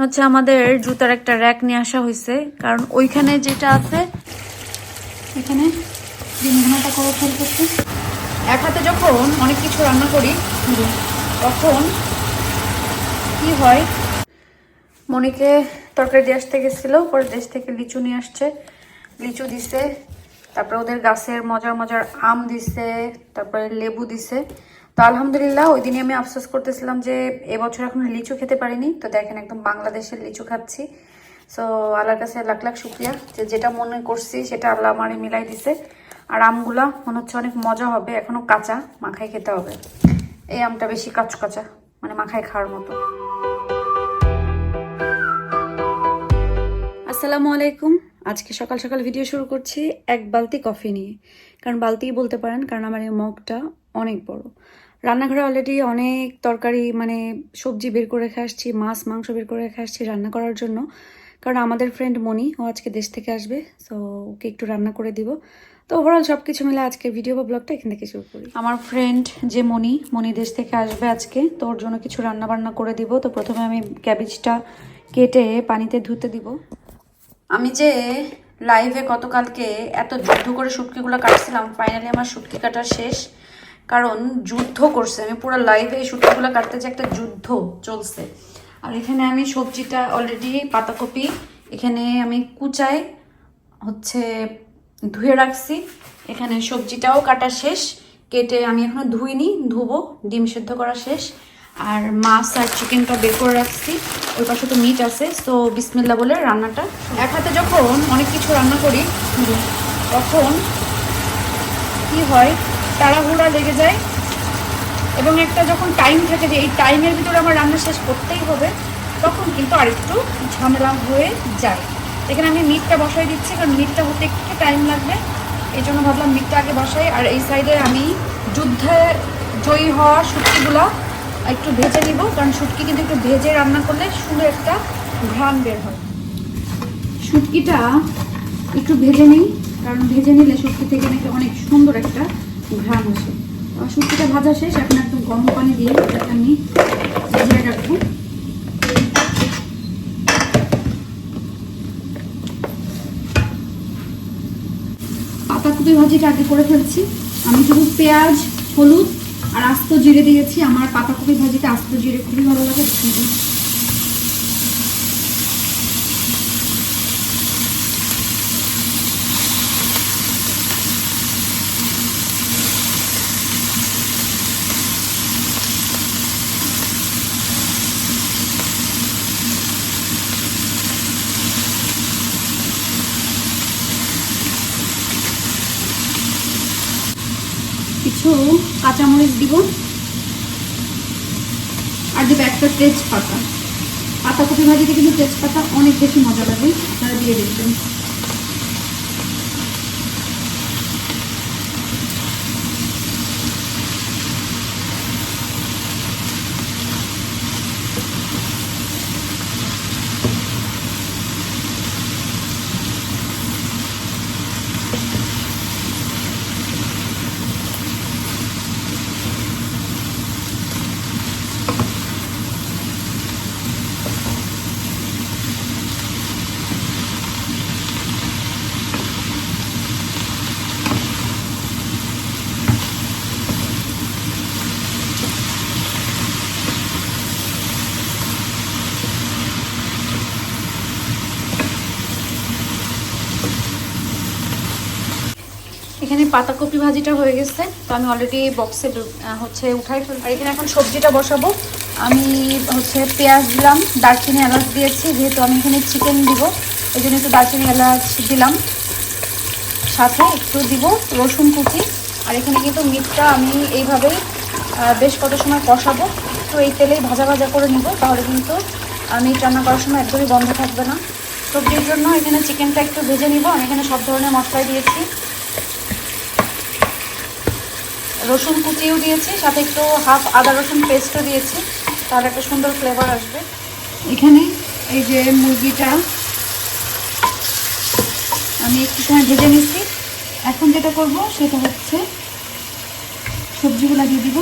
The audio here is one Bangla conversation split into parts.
হচ্ছে আমাদের জুতার একটা র্যাক নিয়ে আসা হয়েছে কারণ ওইখানে যেটা আছে, এখানে এক হাতে যখন অনেক কিছু রান্না করি, তখন কি হয়? মনিকে তরকারি দিয়ে আসতে গেছিল, পরে দেশ থেকে লিচু নিয়ে আসছে। লিচু দিছে, তারপরে ওদের গাছের মজার মজার আম দিছে, তারপরে লেবু দিছে। তো আলহামদুলিল্লাহ, ওই দিনই আমি আফসোস করতেছিলাম যে এবছর এখন লিচু খেতে পারিনি। তো দেখেন একদম বাংলাদেশের লিচু খাচ্ছি। সো আল্লাহর কাছে লাখ লাখ শুক্রিয়া যে যেটা মনে করছি সেটা আল্লাহ আমারে মিলাই দিছে। আর আমগুলা মনে হচ্ছে অনেক মজা হবে, এখনও কাঁচা মাখায় খেতে হবে। এই আমটা বেশি কাঁচ কাঁচা মানে মাখায় খাওয়ার মতো। আসসালামু আলাইকুম। আজকে সকাল সকাল ভিডিও শুরু করছি এক বালতি কফি নিয়ে। কারণ বালতিই বলতে পারেন, কারণ আমার এই মগটা অনেক বড়। রান্নাঘরে অলরেডি অনেক তরকারি মানে সবজি বের করে রেখে আসছি, মাছ, মাংস বের করে রেখে আসছি রান্না করার জন্য। কারণ আমাদের ফ্রেন্ড মনি ও আজকে দেশ থেকে আসবে সো ওকে একটু রান্না করে দিব। তো ওভারঅল সব কিছু মিলে আজকে ভিডিও বা ব্লগটা এখান থেকে শুরু করি। আমার ফ্রেন্ড যে মনি মনি দেশ থেকে আসবে আজকে, তো ওর জন্য কিছু রান্না বান্না করে দিব। তো প্রথমে আমি ক্যাবেজটা কেটে পানিতে ধুতে দিব। আমি যে লাইভে গতকালকে এত যুদ্ধ করে শুটকিগুলো কাটছিলাম ফাইনালি আমার শুটকি কাটা শেষ। কারণ যুদ্ধ করছে। আমি পুরো লাইভে এই শুটকিগুলো কাটতে যে একটা যুদ্ধ চলছে। আর এখানে আমি সবজিটা অলরেডি পাতাকপি, এখানে আমি কুচায় হচ্ছে ধুয়ে রাখছি। এখানে সবজিটাও কাটা শেষ, কেটে আমি এখনও ধুইনি, ধুবো, ডিম সেদ্ধ করা শেষ। আর মাছ আর চিকেনটা বের করে রাখছি ওই পাশে তো মিট আছে তো বিসমিল্লা বলে রান্নাটা এক হাতে যখন অনেক কিছু রান্না করি, তখন কি হয়? তাড়াহুড়া লেগে যায়। এবং একটা যখন টাইম থাকে যে এই টাইমের ভিতরে আমার রান্না শেষ করতেই হবে, তখন কিন্তু আরেকটু ঝামেলা হয়ে যায়। এখানে আমি মিটটা বসাই দিচ্ছি, কারণ মিটটা হতে একটু টাইম লাগবে। এই জন্য ভাবলাম মিটটা আগে বসাই, আর এই সাইডে আমি যুদ্ধে জয়ী হওয়া শুটকিগুলো একটু ভেজে নিব, কারণ শুটকি কিন্তু একটু ভেজে রান্না করলে সুন্দর একটা ঘ্রাণ বের হয়। শুটকিটা একটু ভেজে নিই, কারণ ভেজে নিলে শুটকি থেকে নাকি অনেক সুন্দর একটা ঘ্রাণ আসে। শুটকিটা ভাজা শেষ, এখন একদম গরম পানি দিয়ে এটাকে আমি ভিজিয়ে রাখব। ভাজিটা আগে করে ফেলছি। আমি শুধু পেঁয়াজ, হলুদ আর আস্ত জিরে দিয়েছি। আমার পাতাকপি ভাজিতে আস্ত জিরে খুবই ভালো লাগে দিয়ে দিই। কিছু কাঁচামরিচ দিব আর দেবো একটা তেজপাতা। পাতাকপি ভাজিতে কিন্তু তেজপাতা অনেক বেশি মজা লাগে, আপনারা দিয়ে দেখবেন। এখানে পাতাকপি ভাজিটা হয়ে গেছে, তো আমি অলরেডি বক্সে হচ্ছে উঠাই ফেল আর এখানে এখন সবজিটা বসাবো। আমি হচ্ছে পেঁয়াজ দিলাম, দারচিনি এলাচ দিয়েছি, যেহেতু আমি এখানে চিকেন দিব এই জন্য একটু দারচিনি এলাচ দিলাম। সাথে একটু দিব রসুন কুচি। আর এখানে কিন্তু মিটটা আমি এইভাবেই বেশ কত সময় কষাবো তো এই তেলেই ভাজা ভাজা করে নিব, তাহলে কিন্তু আমি রান্না করার সময় একদমই বন্ধ থাকবে না। সবজির জন্য এখানে চিকেনটা একটু ভেজে নিব। আমি এখানে সব ধরনের মশলাই দিয়েছি। রসুন কুচিও দিয়েছি, সাথে একটু হাফ আদা রসুন পেস্টও দিয়েছি। তার একটা সুন্দর ফ্লেভার আসবে। এখানে এই যে মুরগিটা, আমি একটু সময় ভেজে নিচ্ছি। এখন যেটা করব, সেটা হচ্ছে সবজিগুলো দিয়ে দিব।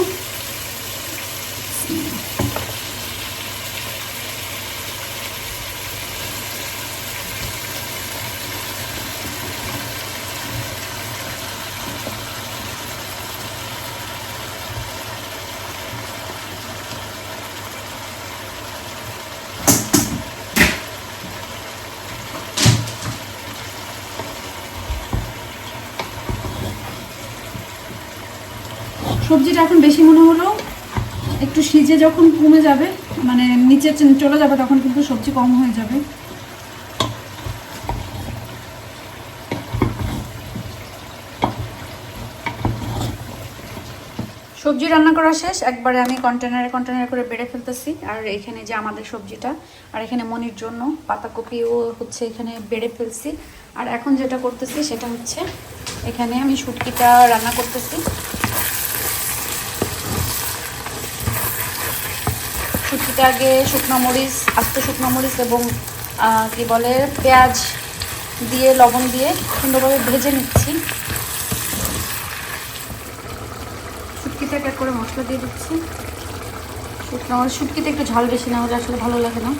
সবজিটা এখন বেশি মনে হলো, একটু সিজে যখন কমে যাবে মানে নিচে চলে যাবে তখন কিন্তু সবজি কম হয়ে যাবে। সবজি রান্না করা শেষ, একবারে আমি কন্টেনারে কন্টেনারে করে বেড়ে ফেলতেছি, আর এখানে যে আমাদের সবজিটা, আর এখানে মনির জন্য পাতাকপিও হচ্ছে এখানে বেড়ে ফেলছি। আর এখন যেটা করতেছি সেটা হচ্ছে, এখানে আমি শুটকিটা রান্না করতেছি। শুটকিটা আগে শুকনো মরিচ, আস্ত শুকনো মরিচ এবং কি বলে, পেঁয়াজ দিয়ে, লবণ দিয়ে সুন্দরভাবে ভেজে নিচ্ছি। শুটকিতে করে মশলা দিয়ে দিচ্ছি। শুকনো আমার শুটকিতে একটু ঝাল বেশি না হলে আসলে ভালো লাগে না।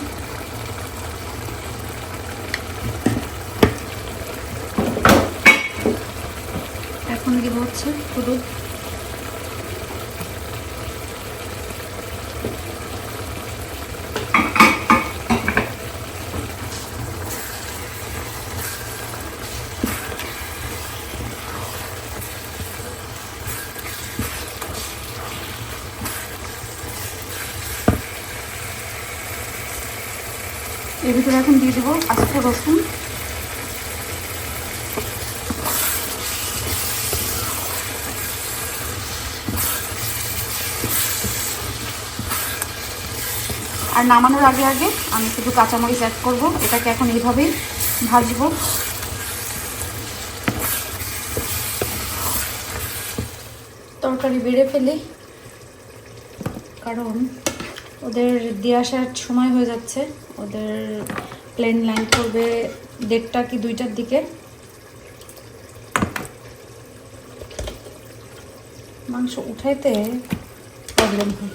এখন দিব হচ্ছে হলুদ। ভিতরে এখন দিয়ে দেবো আস্ত রসুন। আর নামানোর আগে আগে আমি শুধু কাঁচামরিচ অ্যাড করব। এটাকে এখন এইভাবেই ভাজবো। তরকারি বেড়ে ফেলি। কারণ ওদের দিয়ে আসার সময় হয়ে যাচ্ছে। ওদের প্লেন লাইন করবে দেড়টা কি দুইটার দিকে। মাংস উঠাইতে প্রবলেম হয়।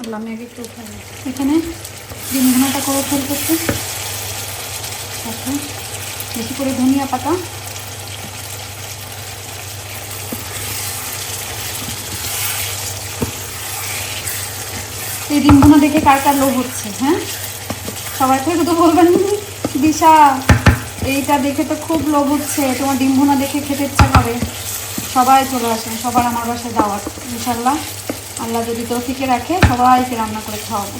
আল্লাহ, আমি আগে একটু উঠাই এখানে ডিম ধনাটা করে ফেলতেছি সাথে বেশি করে ধনিয়া পাতা। এই ডিমগুলো দেখে কার কার লোভ হচ্ছে হ্যাঁ? সবাই থেকে তো বলবেন দিশা, এইটা দেখে তো খুব লোভ হচ্ছে, তোমার ডিম ভুনা দেখে খেতে ইচ্ছা করে। সবাই চলে আসেন, সবার আমার বাসায় দাওয়াত ইনশাল্লাহ আল্লাহ যদি তৌফিকে রাখে, সবাইকে রান্না করে খাওয়াবো।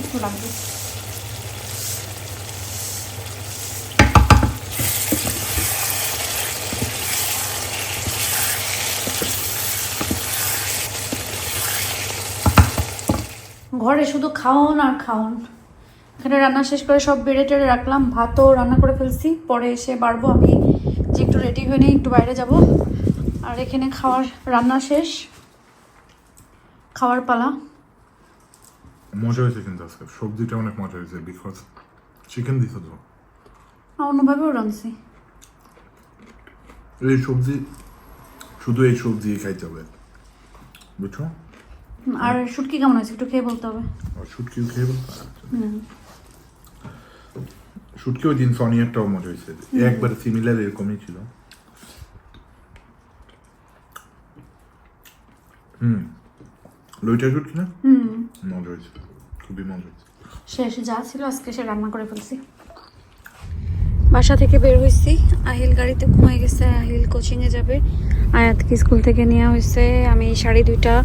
একটু লাগবে। ঘরে শুধু খাওন আর খাওন। এখানে রান্না শেষ করে সব বেড়ে টেড়ে রাখলাম। ভাতও রান্না করে ফেলছি। পরে এসে বাড়বো আমি। যে একটু রেডি হয়ে নিই একটু বাইরে যাব। আর এখানে খাওয়ার রান্না শেষ। খাওয়ার পালা। মজা হয়েছে কিন্তু আজকে। সবজিটা অনেক মজা হয়েছে বিকজ চিকেন দিত তো? অন্যভাবেও রাঁধছি। এই সবজি শুধু এই সবজি খাইতে হবে। বুঝছ? আর শুটকি কেমন হয়েছে? একটু খেয়ে বলতে হবে। শুটকিও খেয়ে বলতে হুম। শুটকি ওই দিন সনিয়ারটাও মজা হয়েছে। একবার সিমিলার এরকমই ছিল। হুম। লইটা শুটকি না? হুম। মজা হয়েছে। খুবই মজা হয়েছে। শেষ যা ছিল আজকে সে রান্না করে ফেলছি। বাসা থেকে বের হয়েছি। আহিল গাড়িতে ঘুমাই গেছে। আহিল কোচিংয়ে যাবে। আয়াতকে স্কুল থেকে নেওয়া হয়েছে। আমি শাড়ি দুইটা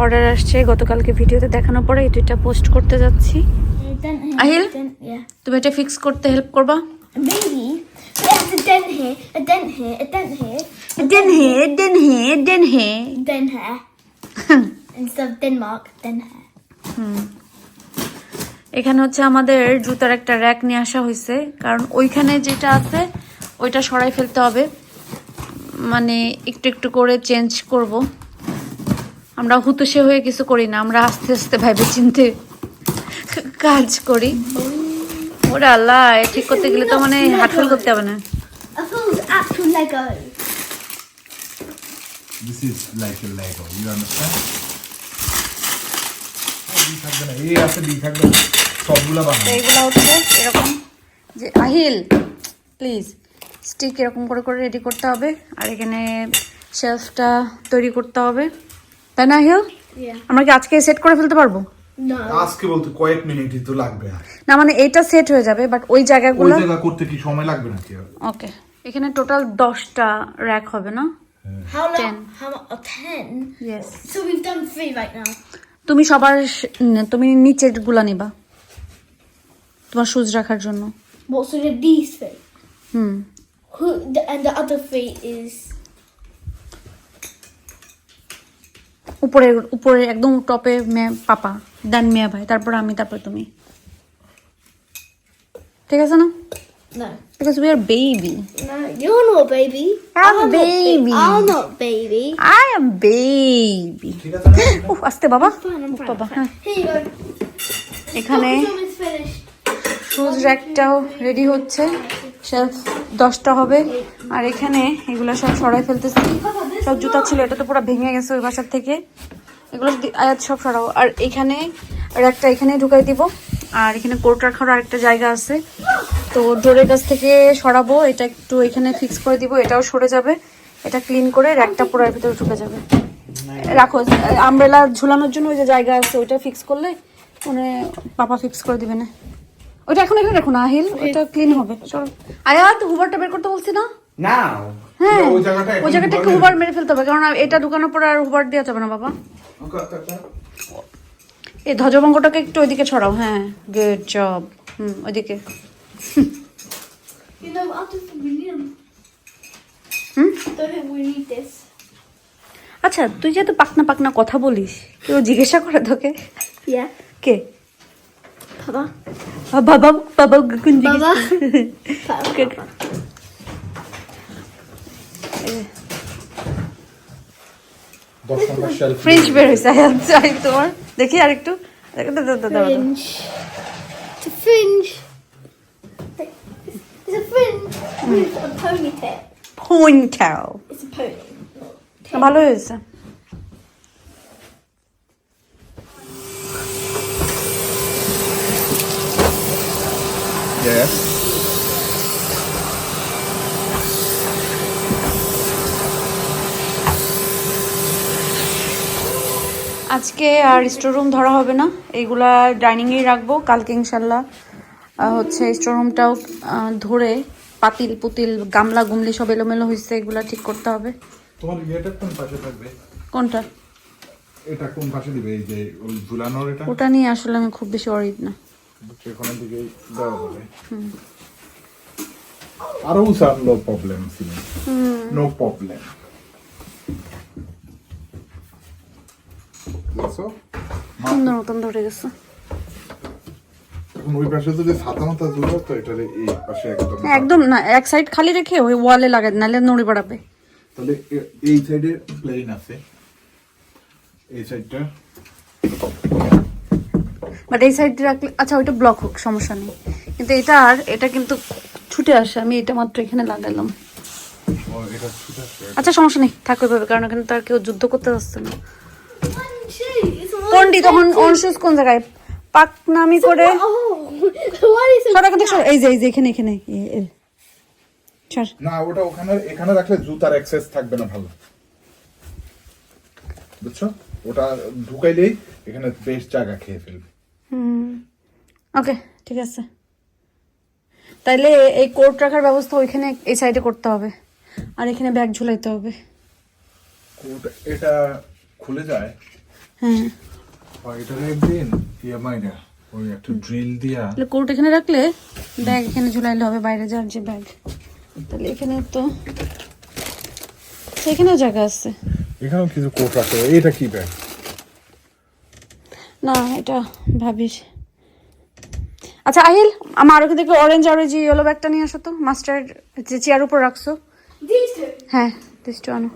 অর্ডার আসছে, গতকালকে ভিডিওতে দেখানোর পরে দুইটা পোস্ট করতে যাচ্ছি yeah. তুমি এটা fix করতে হেল্প করবা. এখানে হচ্ছে আমাদের জুতার একটা র্যাক নিয়ে আসা হয়েছে কারণ ওইখানে যেটা আছে, ওইটা সরাই ফেলতে হবে মানে একটু একটু করে চেঞ্জ করব আমরা হুতুশে হয়ে কিছু করি না আমরা আস্তে আস্তে ভাবে চিনতে কাজ করি ওরে আল্লাহ ঠিক করতে গেলে তো মানে হাটফেল করতে হবে না. This is like a Lego, you understand? এই থাকবে না এই আছে দি থাকবে সবগুলা বানাবো এইগুলো হচ্ছে এরকম যে আহিল প্লিজ স্টিক এরকম করে করে রেডি করতে হবে আর এখানে শেলফটা তৈরি করতে হবে তাই না Yeah. আমরা কি আজকে সেট করে ফেলতে পারব আজকে বলতে কয়েক মিনিটই তো লাগবে না মানে এটা সেট হয়ে যাবে বাট ওই ওই জায়গাগুলো জায়গা করতে কি সময় লাগবে নাকি ওকে এখানে টোটাল দশটা র্যাক হবে না How long? How? Oh, ten. Yes So we've done three right now. তুমি সবার তুমি নিচেরগুলা নিবা তোমার সুজ রাখার জন্য What? So the these three. Hmm Who? The, and the other three is. উপরে উপরে একদম টপে মেয়ে পাপা দেন মেয়া ভাই তারপর আমি তারপর তুমি ঠিক আছে না No. Because we are baby No, you're not baby. I'm not ba- baby. I'm not baby. আছে না? উফ আস্তে বাবা Fine, I'm উফ, fine. বাবা হ্যাঁ fine. Here you go. এখানে. শুজ র্যাকটাও রেডি হচ্ছে শেলফ দশটা হবে আর এখানে এগুলো সব সরাই ফেলতেছি সব জুতা ছিল, এটা তো পুরো ভেঙে গেছে ওই বাসার থেকে। এগুলো আয়াত সব সরাবো আর এখানে আর একটা এখানে ঢুকাই দিব। আর এখানে কোর্ট রাখার আরেকটা জায়গা আছে। তো ডোরের কাছ থেকে সরাবো, এটা একটু এখানে ফিক্স করে দিব, এটাও সরে যাবে। এটা ক্লিন করে র্যাকটা পুরো ভিতরে ঢুকে যাবে। রাখো আমব্রেলা ঝুলানোর জন্য ওই যে জায়গা আছে, ওইটা ফিক্স করলে মানে পাপা ফিক্স করে দিবে না। ওইটা এখন এখানে রাখো না, আহিল, ওইটা ক্লিন হবে। চলো। আয়াত হুবারটা বের করতে বলছি না? না। হ্যাঁ ওই জায়গাটা ওই জায়গাটা হুবার মেরে ফেলতে হবে কারণ এটা ঢুকানোর পর আর হুবার দেওয়া যাবে না বাবা। ওকে, ওকে। এই ধ্বজভঙ্গটাকে একটু ওইদিকে ছড়াও হ্যাঁ গুড জব হুম ওইদিকে. আচ্ছা তুই যে এত পাকনা পাকনা কথা বলিস কেউ জিজ্ঞাসা করে তোকে. কে. আ, বাবা বাবা কোন জিজ্ঞেস বাবা। করে? কে- দশ নম্বর shelf ফ্রিঞ্জ বের হয়েছে আয়াত চাই তোমার দেখি আর একটু দেখো, দাও, দাও, দাও, দাও, দাও। Fringe. It's a fringe. It's a fringe. It's a ponytail. Ponytail. It's a pony. ভালো হয়েছে Yes. আজকে আর স্টোর রুম ধরা হবে না। এইগুলা ডাইনিংয়েই রাখব। কালকে ইনশাল্লাহ হচ্ছে স্টোর রুমটাও ধরে পাতিল পুতিল গামলা গুমলি সব এলোমেলো হয়েছে এগুলা ঠিক করতে হবে। তোমার ইয়েটা কোন পাশে থাকবে? কোনটা? এটা কোন পাশে দিবে? এই যে ওই ঝুলানোর এটা? ওটা নিয়ে আসলে আমি খুব বেশি অরিড না। সেখানের দিকে দেওয়া আরও নো প্রবলেম নো প্রবলেম দেখছ সুন্দর মতন ধরে গেছে। ওই পাশে যদি ছাতা মাথা ঝুলো তো এই পাশে একদম একদম না এক সাইড খালি রেখে ওই ওয়ালে লাগাই নাহলে নড়ি বাড়াবে। তাহলে এই সাইডে প্লেন আছে। এই সাইডটা বাট এই সাইড রাখলে আচ্ছা ওইটা ব্লক হোক সমস্যা নেই। কিন্তু এটা আর এটা কিন্তু ছুটে আসে আমি এটা মাত্র এখানে লাগালাম। আচ্ছা সমস্যা নেই থাকবে কারণ এখানে তো আর কেউ যুদ্ধ করতে পারছে না. পন্ডি তখন অনসুস কোন জায়গায়? পাকনামি করে। Oh। এই যে এই যে এখানে এখানে। না ওটা ওখানে এখানে রাখলে জুতার অ্যাক্সেস থাকবে না ভালো। বুঝছ? ওটা ঢুকাইলেই এখানে বেশ জায়গা খেয়ে ফেলবে। ওকে ঠিক আছে। তাইলে এই কোট রাখার ব্যবস্থা ওইখানে এই সাইডে করতে হবে। আর এখানে ব্যাগ ঝুলাইতে হবে। ওটা এটা খুলে যায়। হ্যাঁ। এটার একদিন ইএমআইটা ওই একটা ড্রিল দিয়া। তাহলে কোট এখানে রাখলে ব্যাগ এখানে ঝুলাইলে হবে বাইরে যাওয়ার যে ব্যাগ। তাহলে এখানে তো সেখানেও জায়গা আছে। এখানেও কিছু কোট রাখতে হবে এটা কি ব্যাগ? না এটা ভাবিস আচ্ছা আহিল আমার ওখান থেকে অরেঞ্জ আর ওই যে ইয়েলো ব্যাগটা নিয়ে আসো তো মাস্টার্ড যে চেয়ার উপর রাখছো. হ্যাঁ দিসটা আনো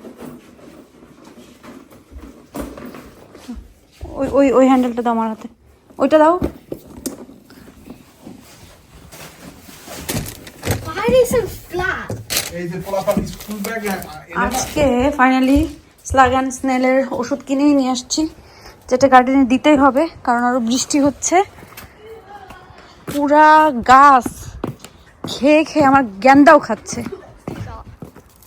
ওই ওই ওই হ্যান্ডেলটা দাও আমার হাতে। ওইটা দাও। আজকে ফাইনালি স্লাগ অ্যান্ড স্নেলের ওষুধ কিনেই নিয়ে আসছি যেটা গার্ডেনে দিতেই হবে কারণ আরও বৃষ্টি হচ্ছে। পুরা গাছ খেয়ে খেয়ে আমার গ্যান্দাও খাচ্ছে।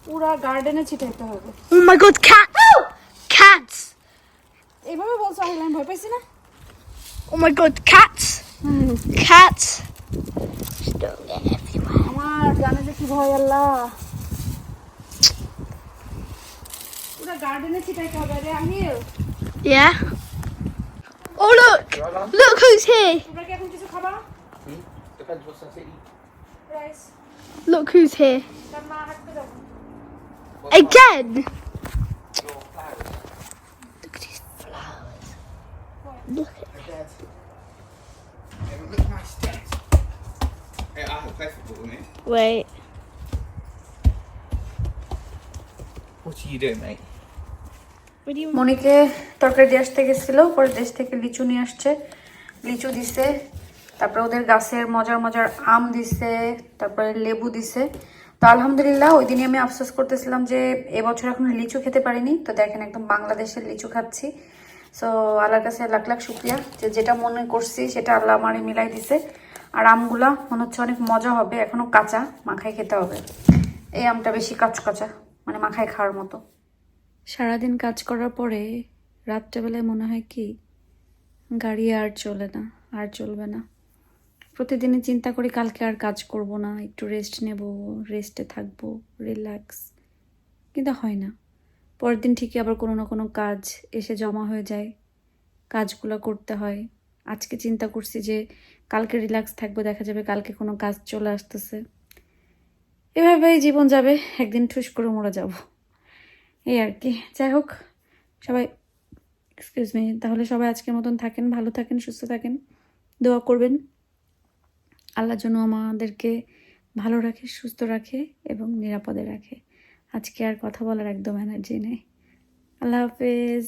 পুরা গার্ডেনে ছিটাইতে হবে। Oh my god, cat! Oh! Cats! এইভাবে বলছো আহিল আমি ভয় পাইছি না Oh my god, cats! Cats! Don't get everywhere. আমার জানে যে কি ভয় আল্লাহ পুরো গার্ডেনে ছিটাইতে হবে রে আমিও Yeah. Oh look! Look who's here! তোমরা কি এখন কিছু খাবা Depends what's that eat. Rice Look who's here. তার মা হাঁটতে যাব Again! Look at these flowers. Look at Hey, look at my stats. Hey, I can play football? Wait. What are you doing, mate? মনিকে তরকারি দিয়ে আসতে গেছিল পরে দেশ থেকে লিচু নিয়ে আসছে লিচু দিছে তারপরে ওদের গাছের মজার মজার আম দিছে তারপরে লেবু দিছে তো আলহামদুলিল্লাহ ওই দিনই আমি আফসোস করতেছিলাম যে এবছর এখন লিচু খেতে পারিনি তো দেখেন একদম বাংলাদেশের লিচু খাচ্ছি সো আল্লাহর কাছে লাখ লাখ শুক্রিয়া যে যেটা মনে করছি সেটা আল্লাহ আমারই মিলাই দিছে। আর আমগুলা মনে হচ্ছে অনেক মজা হবে, এখনও কাঁচা, মাখায় খেতে হবে। এই আমটা বেশি কাঁচা মানে মাখায় খাওয়ার মতো। সারাদিন কাজ করার পরে রাত্রেবেলায় মনে হয় কি, গাড়ি আর চলে না, আর চলবে না। প্রতিদিনই চিন্তা করি কালকে আর কাজ করব না, একটু রেস্ট নেব রেস্টে থাকব রিল্যাক্স কিন্তু হয় না। পরের দিন ঠিকই আবার কোনো না কোনো কাজ এসে জমা হয়ে যায়। কাজগুলো করতে হয়। আজকে চিন্তা করছি যে কালকে রিল্যাক্স থাকব, দেখা যাবে কালকে কোনো কাজ চলে আসতেছে। এভাবেই জীবন যাবে, একদিন ঠুস করে মরে যাব। এই আর কি। যাই হোক, সবাই এক্সকিউজ মি তাহলে সবাই আজকের মতন থাকেন, ভালো থাকেন, সুস্থ থাকেন, দোয়া করবেন। আল্লাহর জন্য আমাদেরকে ভালো রাখে, সুস্থ রাখে এবং নিরাপদে রাখে। আজকে আর কথা বলার একদম এনার্জি নেই। আল্লাহ হাফেজ।